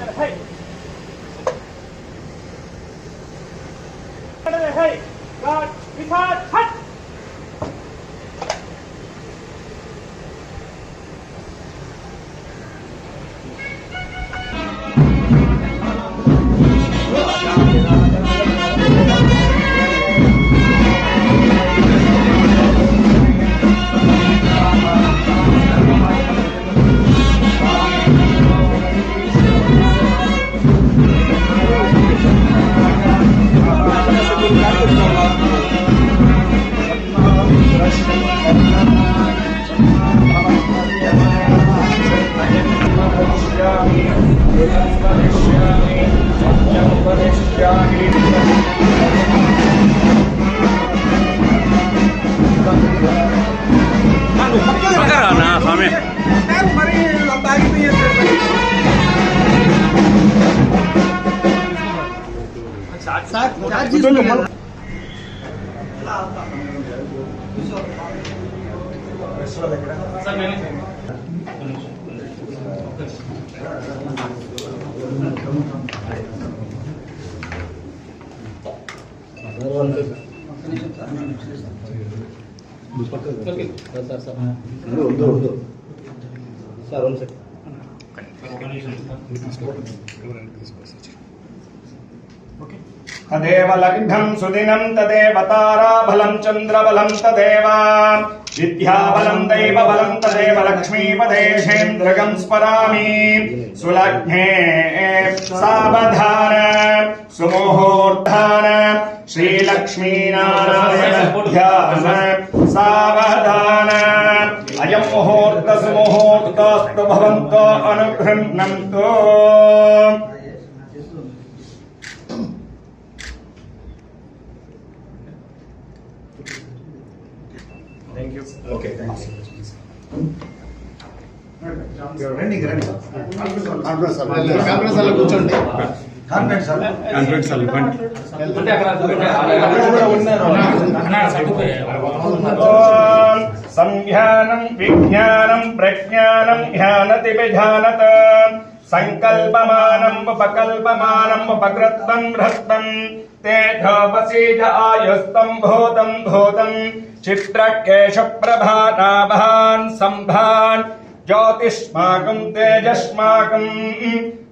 not going not going to. God, हट నా స్వామి మరి అంత ఆగిపోయారు तदेव लग्नं सुदिनं तदेव ताराबलं चन्द्रबलं तदेव विद्याबलम् दैवबलम् तदेव लक्ष्मीपदेशेन्द्रगम् स्मरामि। सुलग्ने सावधान सुमुहूर्धान श्रीलक्ष्मीनारायण सावधान। मुहूर्त मुहूर्तसुमुहूर्तस्तु भवन्तो अनुगृह्णन्तु। ఓకే థ్యాంక్స్ రండి ఇక రండి కాంగ్రెస్ అలా కూర్చోండి. కాన్ఫిడెన్స్ సార్ కాన్ఫరెన్స్ ఇవ్వండి ఓం సంధ్యానం విజ్ఞానం ప్రజ్ఞానం ధ్యానతి విధానత सङ्कल्पमानम् चित्रकेश प्रभानाभान् सम्भान् ज्योतिष्माकम् तेजस्माकम्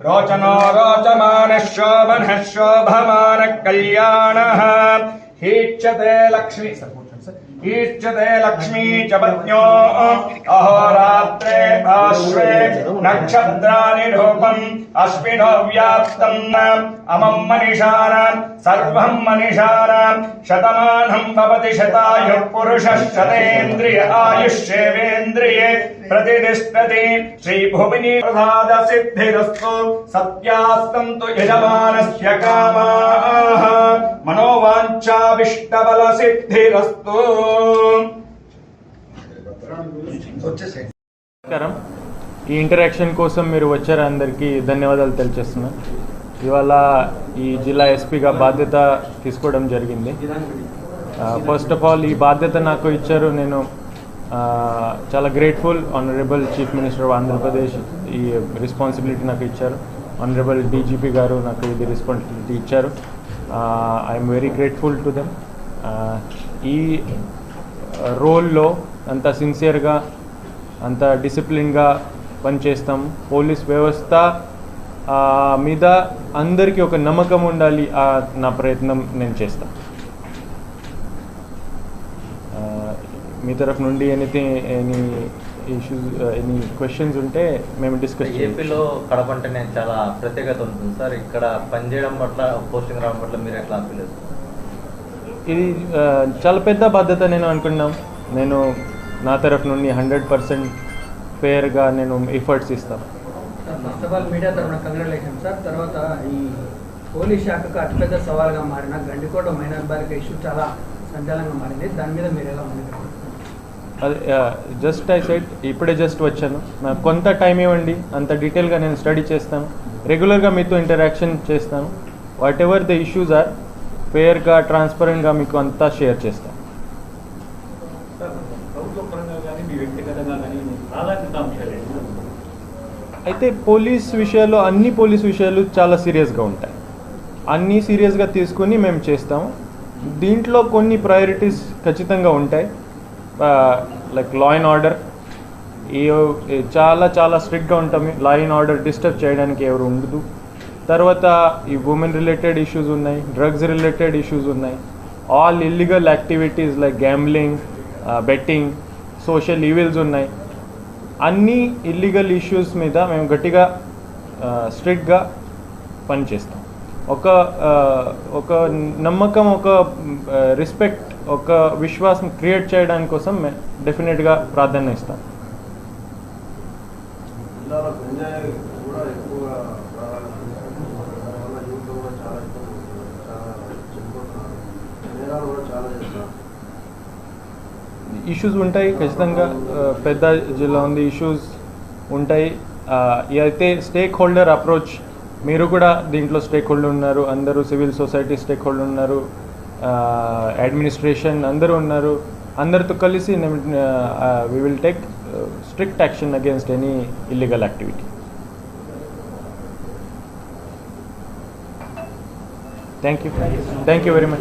रोचनो रोचमानः शोभनः शोभमानः कल्याणः हीक्षते लक्ष्मी। ईच्यते लक्ष्मी च पत्न्यो। अहोरात्रे आश्वे नक्षत्राणि रूपम् अश्विनो व्याप्तम् अमम् मनिषाणाम्, सर्वम् मनिषाणाम्, शतमानम् भवति शतायुः पुरुषः शतेन्द्रिय आयुष्येवेन्द्रिये। प्रतिष्ठति श्रीभुविनी प्रसाद सिद्धिरस्तु सत्यास्तन्तु यजमानस्य कामाः मनोवाञ्छाभिष्टबल सिद्धिरस्तु వచ్చేసేయండి నమస్కారం ఈ ఇంటరాక్షన్ కోసం మీరు వచ్చారు అందరికీ ధన్యవాదాలు తెలియజేస్తున్నాను ఇవాళ ఈ జిల్లా ఎస్పీగా బాధ్యత తీసుకోవడం జరిగింది ఫస్ట్ ఆఫ్ ఆల్ ఈ బాధ్యత నాకు ఇచ్చారు నేను ఆ, చాలా grateful honourable chief minister of Andhra Pradesh ఈ రెస్పాన్సిబిలిటీ నాకు ఇచ్చారు. ఆనరబుల్ డీజీపీ గారు నాకు ఇది రెస్పాన్సిబిలిటీ ఇచ్చారు. I'm very grateful to them ఈ రోల్లో అంత సిన్సియర్గా అంత డిసిప్లిన్గా పనిచేస్తాం. పోలీస్ వ్యవస్థ మీద అందరికీ ఒక నమ్మకం ఉండాలి నా ప్రయత్నం నేను చేస్తాను మీ తరఫు నుండి anything any issues any questions ఉంటే మేము డిస్కస్ ఏపీలో కడప అంటేనే చాలా ప్రత్యేకత ఉంటుంది సార్. ఇక్కడ పనిచేయడం పట్ల పోస్టింగ్ రావడం పట్ల మీరు ఎట్లా ఫీల్ ఇది ఆ, చాలా పెద్ద బాధ్యత నేను అనుకున్నాం నేను నా తరఫు నుండి హండ్రెడ్ పర్సెంట్ ఫేర్గా నేను ఎఫర్ట్స్ ఇస్తాను ఫస్ట్ ఆఫ్ ఆల్ మీడియా తరఫున కంగ్రాచులేషన్ సార్. తర్వాత ఈ పోలీస్ శాఖకు అతిపెద్ద సవాల్గా మారిన గండికోట మైనర్ బాలిక ఇష్యూ చాలా సంచలనంగా మారింది. దాని మీద మీరు ఎలా ఉంది జస్ట్ ఐ సైడ్ ఇప్పుడే జస్ట్ వచ్చాను. నాకు కొంత టైం ఇవ్వండి అంత డీటెయిల్గా నేను స్టడీ చేస్తాను. రెగ్యులర్గా మీతో ఇంటరాక్షన్ చేస్తాను. Whatever the issues are ఫేర్గా ట్రాన్స్పరెంట్గా మీకు అంతా షేర్ చేస్తాను. అయితే పోలీస్ విషయాలు అన్ని పోలీస్ విషయాలు చాలా సీరియస్గా ఉంటాయి. అన్నీ సీరియస్గా తీసుకుని మేము చేస్తాము. దీంట్లో కొన్ని ప్రయారిటీస్ ఖచ్చితంగా ఉంటాయి. లైక్ లా అండ్ ఆర్డర్ ఈ చాలా చాలా స్ట్రిక్ట్గా ఉంటాం. లా అండ్ ఆర్డర్ డిస్టర్బ్ చేయడానికి ఎవరు ఉండదు. తర్వాత ఈ ఉమెన్ రిలేటెడ్ ఇష్యూస్ ఉన్నాయి డ్రగ్స్ రిలేటెడ్ ఇష్యూస్ ఉన్నాయి. All illegal activities like gambling betting social evils ఉన్నాయి. అన్ని ఇల్లీగల్ ఇష్యూస్ మీద మేము గట్టిగా స్ట్రిక్ట్గా పనిచేస్తాం. ఒక ఒక నమ్మకం ఒక రెస్పెక్ట్ ఒక విశ్వాసం క్రియేట్ చేయడానికి కోసం మేము డెఫినెట్గా ప్రాధాన్యత ఇస్తాం ఇష్యూస్ ఉంటాయి ఖచ్చితంగా పెద్ద జిల్లా ఉంది ఇష్యూస్ ఉంటాయి. అయితే స్టేక్ హోల్డర్ అప్రోచ్ మీరు కూడా దీంట్లో స్టేక్ హోల్డర్ ఉన్నారు అందరూ సివిల్ సొసైటీ స్టేక్ హోల్డర్ ఉన్నారు అడ్మినిస్ట్రేషన్ అందరూ ఉన్నారు. అందరితో కలిసి we will take strict action against any illegal activity thank you thank you very much